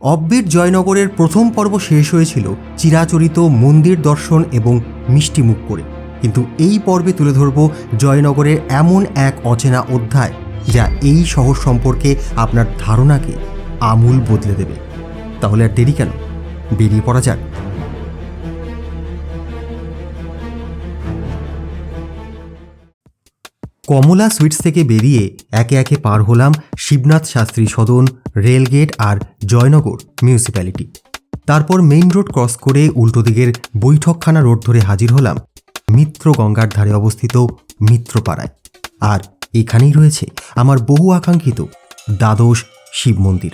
অব্বির জয়নগরের প্রথম পর্ব শেষ হয়েছিল চিরাচরিত মন্দির দর্শন এবং মিষ্টি মুখ করে। কিন্তু এই পর্বে তুলে ধরব জয়নগরের এমন এক অচেনা অধ্যায় যা এই শহর সম্পর্কে আপনার ধারণাকে আমূল বদলে দেবে। তাহলে আর দেরি কেন? বেরিয়ে পড়া যাক। কমলা সুইটস থেকে বেরিয়ে একে একে পার হলাম শিবনাথ শাস্ত্রী সদন, রেলগেট আর জয়নগর মিউনিসিপ্যালিটি। তারপর মেইন রোড ক্রস করে উল্টো দিকের বৈঠকখানা রোড ধরে হাজির হলাম মিত্র গঙ্গার ধারে অবস্থিত মিত্রপাড়ায়। আর এখানেই রয়েছে আমার বহু আকাঙ্ক্ষিত দ্বাদশ শিব মন্দির।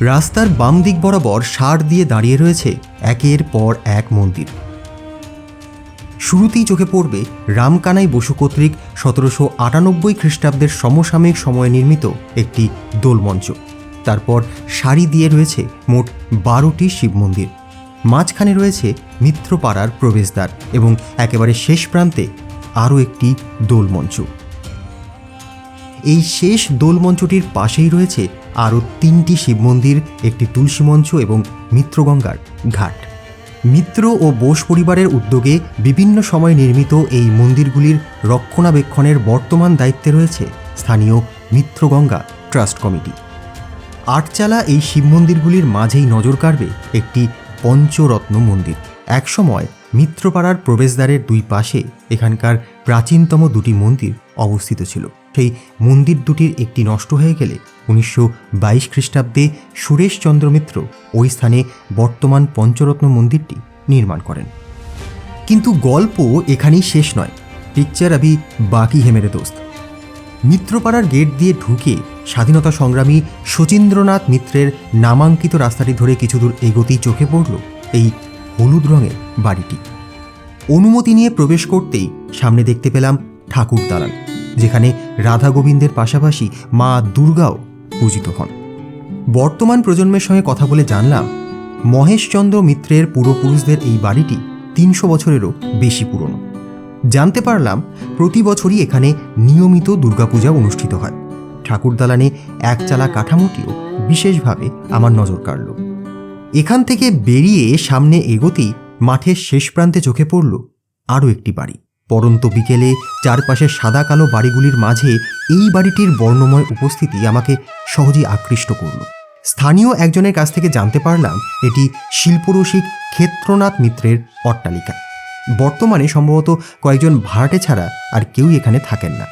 রাস্তার বাম দিক বরাবর সার দিয়ে দাঁড়িয়ে রয়েছে একের পর এক মন্দির। শুরুতেই চোখে পড়বে রামকানাই বসু কর্তৃক সতেরোশো আটানব্বই খ্রিস্টাব্দের সমসাময়িক সময়ে নির্মিত একটি দোলমঞ্চ। তারপর সারি দিয়ে রয়েছে মোট বারোটি শিব মন্দির। মাঝখানে রয়েছে মিত্রপাড়ার প্রবেশদ্বার এবং একেবারে শেষ প্রান্তে আরও একটি দোলমঞ্চ। এই শেষ দোলমঞ্চটির পাশেই রয়েছে আরও তিনটি শিব মন্দির, একটি তুলসী মঞ্চ এবং মিত্রগঙ্গার ঘাট। মিত্র ও বোস পরিবারের উদ্যোগে বিভিন্ন সময় নির্মিত এই মন্দিরগুলির রক্ষণাবেক্ষণের বর্তমান দায়িত্বে রয়েছে স্থানীয় মিত্রগঙ্গা ট্রাস্ট কমিটি। আটচালা এই শিব মন্দিরগুলির মাঝেই নজর কাড়বে একটি পঞ্চরত্ন মন্দির। একসময় মিত্রপাড়ার প্রবেশদ্বারের দুই পাশে এখানকার প্রাচীনতম দুটি মন্দির অবস্থিত ছিল। সেই মন্দির দুটির একটি নষ্ট হয়ে গেলে উনিশশো বাইশ খ্রিস্টাব্দে সুরেশচন্দ্র মিত্র ওই স্থানে বর্তমান পঞ্চরত্ন মন্দিরটি নির্মাণ করেন। কিন্তু গল্প এখানেই শেষ নয়। পিকচার আবি বাকি হেমেরে দোস্ত। মিত্রপাড়ার গেট দিয়ে ঢুকে স্বাধীনতা সংগ্রামী শচীন্দ্রনাথ মিত্রের নামাঙ্কিত রাস্তাটি ধরে কিছু দূর এগোতেই চোখে পড়ল এই হলুদ রঙের বাড়িটি। অনুমতি নিয়ে প্রবেশ করতেই সামনে দেখতে পেলাম ঠাকুর দালান, যেখানে রাধা গোবিন্দের পাশাপাশি মা দুর্গাও পূজিত হন। বর্তমান প্রজন্মের সঙ্গে কথা বলে জানলাম মহেশচন্দ্র মিত্রের পূর্বপুরুষদের এই বাড়িটি তিনশো বছরেরও বেশি পুরনো। জানতে পারলাম, প্রতি বছরই এখানে নিয়মিত দুর্গাপূজা অনুষ্ঠিত হয়। ঠাকুর দালানে একচালা কাঠামোটিও বিশেষভাবে আমার নজর কাড়ল। এখান থেকে বেরিয়ে সামনে এগোতেই মাঠের শেষ প্রান্তে চোখে পড়ল আরও একটি বাড়ি। পরন্ত বিকেলে চারপাশে সাদা কালো বাড়িগুলির মাঝে এই বাড়িটির বর্ণময় উপস্থিতি আমাকে সহজেই আকৃষ্ট করল। স্থানীয় একজনের কাছ থেকে জানতে পারলাম এটি শিল্পরসিক ক্ষেত্রনাথ মিত্রের অট্টালিকা। বর্তমানে সম্ভবত কয়েকজন ভাড়াটে ছাড়া আর কেউ এখানে থাকেন না।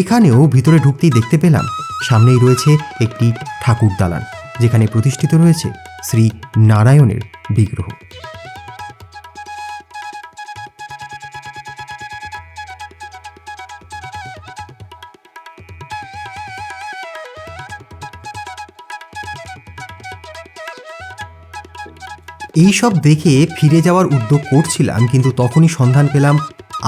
এখানেও ভিতরে ঢুকতেই দেখতে পেলাম, সামনেই রয়েছে একটি ঠাকুর দালান, যেখানে প্রতিষ্ঠিত রয়েছে শ্রী নারায়ণের বিগ্রহ। এইসব দেখে ফিরে যাওয়ার উদ্যোগ করছিলাম, কিন্তু তখনই সন্ধান পেলাম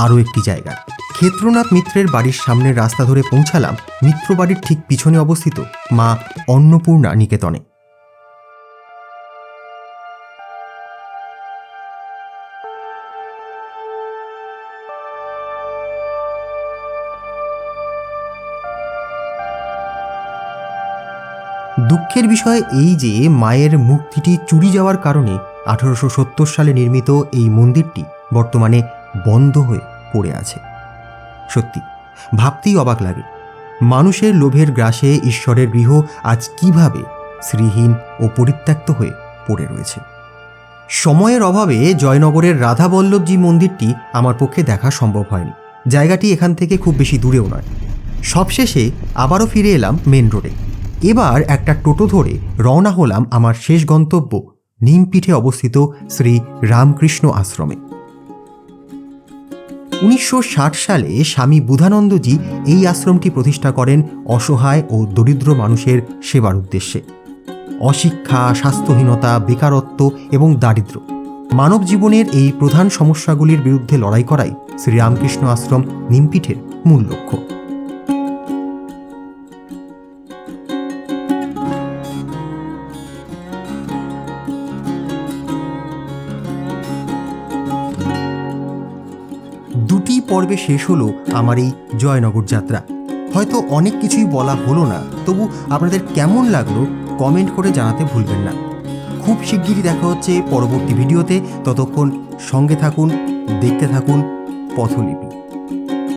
আরও একটি জায়গা ক্ষেত্রনাথ মিত্রের বাড়ির সামনের রাস্তা ধরে পৌঁছালাম মিত্র বাড়ির ঠিক পিছনে অবস্থিত মা অন্নপূর্ণা নিকেতনে। দুঃখের বিষয় এই যে মায়ের মূর্তিটি চুরি যাওয়ার কারণে আঠারোশো সত্তর সালে নির্মিত এই মন্দিরটি বর্তমানে বন্ধ হয়ে পড়ে আছে। সত্যি, ভাবতেই অবাক লাগে। মানুষের লোভের গ্রাসে ঈশ্বরের গৃহ আজ কীভাবে শ্রীহীন ও পরিত্যক্ত হয়ে পড়ে রয়েছে। সময়ের অভাবে জয়নগরের রাধাবল্লভজি মন্দিরটি আমার পক্ষে দেখা সম্ভব হয়নি। জায়গাটি এখান থেকে খুব বেশি দূরেও নয়। সবশেষে আবারও ফিরে এলাম মেন রোডে। এবার একটা টোটো ধরে রওনা হলাম আমার শেষ গন্তব্য নিমপিঠে অবস্থিত শ্রী রামকৃষ্ণ আশ্রমে। উনিশশো ষাট সালে স্বামী বুধানন্দজি এই আশ্রমটি প্রতিষ্ঠা করেন অসহায় ও দরিদ্র মানুষের সেবার উদ্দেশ্যে। অশিক্ষা, স্বাস্থ্যহীনতা, বেকারত্ব এবং দারিদ্র মানব জীবনের এই প্রধান সমস্যাগুলির বিরুদ্ধে লড়াই করাই শ্রীরামকৃষ্ণ আশ্রম নিমপিঠের মূল লক্ষ্য। পর্বে শেষ হলো আমার এই জয়নগর যাত্রা। হয়তো অনেক কিছুই বলা হলো না, তবু আপনাদের কেমন লাগল কমেন্ট করে জানাতে ভুলবেন না। খুব শিগগিরই দেখা হচ্ছে পরবর্তী ভিডিওতে, ততক্ষণ সঙ্গে থাকুন, দেখতে থাকুন পথলিপি।